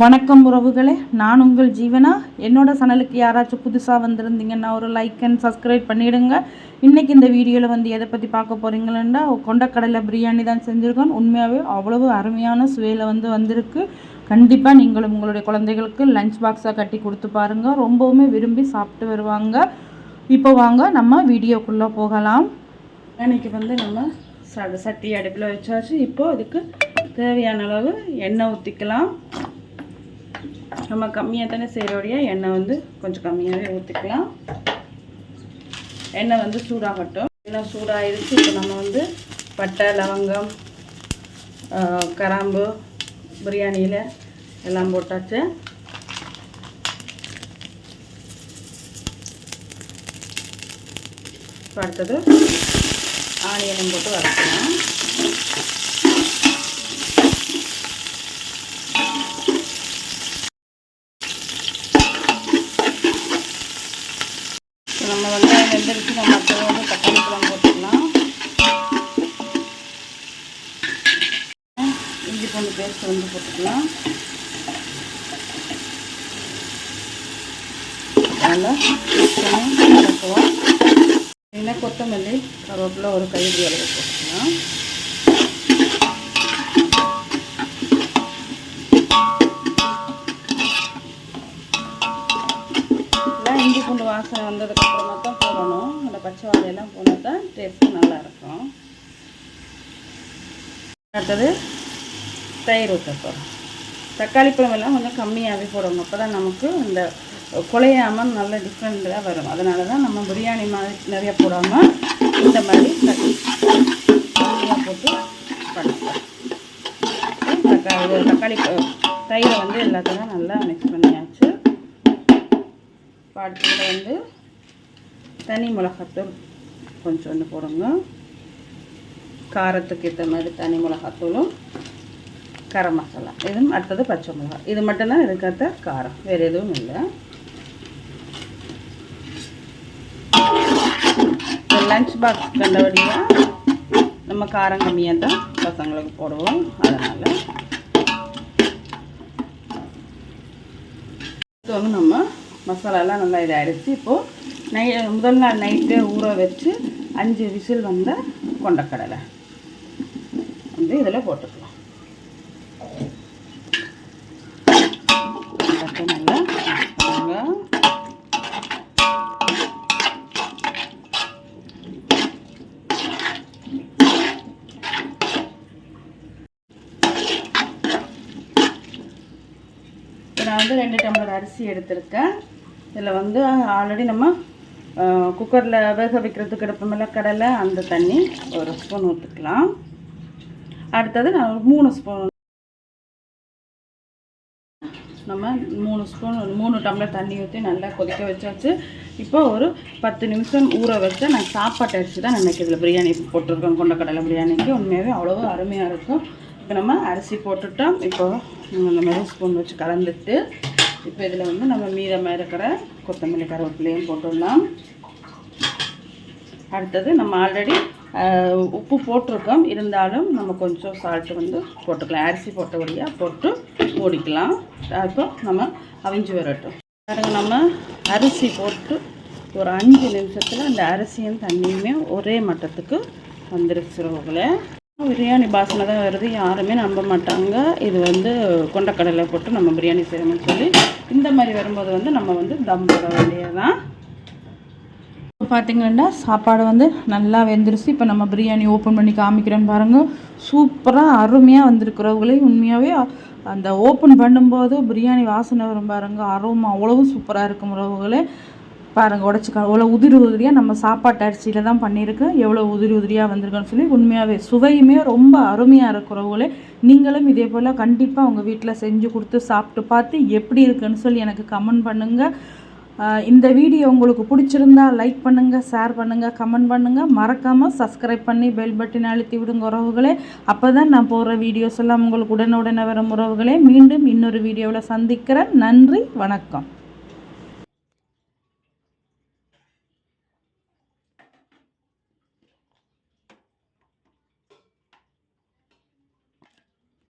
வணக்கம் உறவுகளே. நான் உங்கள் ஜீவனா? என்னோடய சேனலுக்கு யாராச்சும் புதுசாக வந்திருந்தீங்கன்னா ஒரு லைக் அண்ட் சப்ஸ்கிரைப் பண்ணிவிடுங்க இன்றைக்கி இந்த வீடியோவில் வந்து எதை பற்றி பார்க்க போகிறீங்களா கொண்டக்கடலை பிரியாணி தான் செஞ்சுருக்கோம். உண்மையாகவே அவ்வளவு அருமையான சுவையில் வந்து வந்திருக்கு. கண்டிப்பாக நீங்களும் உங்களுடைய குழந்தைகளுக்கு லஞ்ச் பாக்ஸாக கட்டி கொடுத்து பாருங்கள் ரொம்பவுமே விரும்பி சாப்பிட்டு வருவாங்க. இப்போ வாங்க நம்ம வீடியோக்குள்ளே போகலாம். இன்றைக்கி வந்து நம்ம சட்டி அடுப்பில் வச்சாச்சு. இப்போது அதுக்கு தேவையான அளவு எண்ணெய் ஊற்றிக்கலாம் நம்ம கம்மியாக தானே செய்கிறோடைய எண்ணெய் வந்து கொஞ்சம் கம்மியாகவே ஊற்றிக்கலாம் எண்ணெய் வந்து சூடாகட்டும். எண்ணெய் சூடாகிடுச்சு இப்போ நம்ம வந்து பட்டை லவங்கம் கராம்பு பிரியாணியில் எல்லாம் போட்டாச்சு. அடுத்தது ஆனியனும் போட்டு வளர்க்கலாம் நம்ம வெங்காயம் வெந்தரிச்சு நம்ம அடுத்தது வந்து தக்காளி பழம் போட்டுக்கலாம். இஞ்சி பூண்டு பேஸ்ட் வந்து போட்டுக்கலாம். நல்லா கொத்தமல்லி கருவேப்பில் ஒரு கைது அளவு போட்டுக்கலாம். இஞ்சி பூண்டு வாசனை வந்ததுக்கப்புறமா தான் போடணும். அந்த பச்சை வாழையெல்லாம் போனால் தான் டேஸ்ட்டு நல்லாயிருக்கும் அடுத்தது தயிர் ஊற்ற போகிறோம் தக்காளி பழம் எல்லாம் கொஞ்சம் கம்மியாகவே போடணும். அப்போ தான் நமக்கு இந்த குலையாமல் நல்ல டிஃப்ரெண்ட்டாக வரும். அதனால தான் நம்ம பிரியாணி மாதிரி நிறைய போடாமல் இந்த மாதிரி கம்மியாக போட்டு பண்ணுறோம் தக்காளி தக்காளி தயிரை வந்து எல்லாத்தையும் நல்லா மிக்ஸ் பண்ணியாச்சு அடுத்ததில் வந்து தனி மிளகாத்தூள் கொஞ்சோண்டு போடுங்க. காரத்துக்கு ஏற்ற மாதிரி தனி மிளகாத்தூளும் கரம் மசாலா. இதுவும் அடுத்தது பச்சை மிளகா. இது மட்டும்தான் இதுக்கேற்ற காரம். வேறு எதுவும் இல்லை. லஞ்ச் பாக்ஸ் கண்டபடியாக நம்ம காரம் கம்மியாக தான் பசங்களுக்கு போடுவோம். அதனால் வந்து நம்ம மசாலாலாம் நல்லா இதாகிடுச்சு இப்போது நை முதல் நாள் நைட்டே ஊற வச்சு அஞ்சு விசில் வந்த கொண்டக்கடலை. வந்து இதில் போட்டுக்கலாம். நல்லா நான் வந்து ரெண்டு டம்ளர் அரிசி எடுத்திருக்கேன். இதில் வந்து ஆல்ரெடி நம்ம குக்கரில் வேக வைக்கிறதுக்கு எடுப்போமில்ல கடலை அந்த தண்ணி ஒரு ஸ்பூன் ஊற்றுக்கலாம். அடுத்தது நான் மூணு ஸ்பூன் நம்ம மூணு ஸ்பூன் மூணு டம்ளர் தண்ணி ஊற்றி நல்லா கொதிக்க வச்சாச்சு. இப்போ ஒரு பத்து நிமிஷம் ஊற வச்சு நான் சாப்பாட்டை அரிசி தான் நினைக்கிறேன் இதில் பிரியாணி போட்டிருக்கோம் கொண்ட கடலை பிரியாணிக்கு. உண்மையாகவே அவ்வளோ அருமையாக இருக்கும். இப்போ நம்ம அரிசி போட்டுட்டோம். இப்போ இந்த மெரு ஸ்பூன் வச்சு கலந்துட்டு இப்போ இதில் வந்து நம்ம மீதமாக இருக்கிற கொத்தமல்லி கருவேப்பிலையும் போட்டுடலாம். அடுத்தது நம்ம ஆல்ரெடி உப்பு போட்டிருக்கோம். இருந்தாலும் நம்ம கொஞ்சம் சால்ட்டு வந்து போட்டுக்கலாம். அரிசி போட்டபடியாக போட்டு மூடிக்கலாம். அப்போ நம்ம அவிஞ்சு வரட்டும். பாருங்க நம்ம அரிசி போட்டு ஒரு அஞ்சு நிமிஷத்தில் அந்த அரிசியும் தண்ணியுமே ஒரே மட்டத்துக்கு வந்துருச்சுருவங்களே பிரியாணி பாசனை தான் வருது. யாருமே நம்ப மாட்டாங்க. இது வந்து கொண்டக்கடலை போட்டு நம்ம பிரியாணி செய்யணும்னு சொல்லி இந்த மாதிரி வரும்போது வந்து நம்ம வந்து தம் போட வேண்டியதான் இப்போ பார்த்திங்கன்னா சாப்பாடு வந்து நல்லா வெந்துருச்சு. இப்போ நம்ம பிரியாணி ஓப்பன் பண்ணி காமிக்கிறேன்னு பாருங்கள் சூப்பராக அருமையாக வந்திருக்கிறவங்களே உண்மையாகவே அந்த ஓப்பன் பண்ணும்போது பிரியாணி வாசனை வரும் பாருங்கள் அரோமா அவ்வளவு சூப்பராக இருக்கும் உறவுகளே. பாருங்கள் உடச்சிக்கா. அவ்வளோ உதிரி உதிரியாக நம்ம சாப்பாட்டு அரிசியில் தான் பண்ணியிருக்கேன் எவ்வளோ உதிரி உதிரியாக வந்திருக்குன்னு சொல்லி உண்மையாகவே சுவையுமே ரொம்ப அருமையாக இருக்கிறவங்களே நீங்களும் இதே போல் கண்டிப்பாக உங்கள் வீட்டில் செஞ்சு கொடுத்து சாப்பிட்டு பார்த்து எப்படி இருக்குன்னு சொல்லி எனக்கு கமெண்ட் பண்ணுங்கள் இந்த வீடியோ உங்களுக்கு பிடிச்சிருந்தா லைக் பண்ணுங்கள் ஷேர் பண்ணுங்கள் கமெண்ட் பண்ணுங்கள் மறக்காமல் சப்ஸ்கிரைப் பண்ணி பெல் பட்டினை அழுத்தி விடுங்க உறவுகளே. அப்போ தான் நான் போடுற வீடியோஸ் எல்லாம் உங்களுக்கு உடனுடனே வரும் உறவுகளே. மீண்டும் இன்னொரு வீடியோவில் சந்திக்கிறேன். நன்றி வணக்கம்.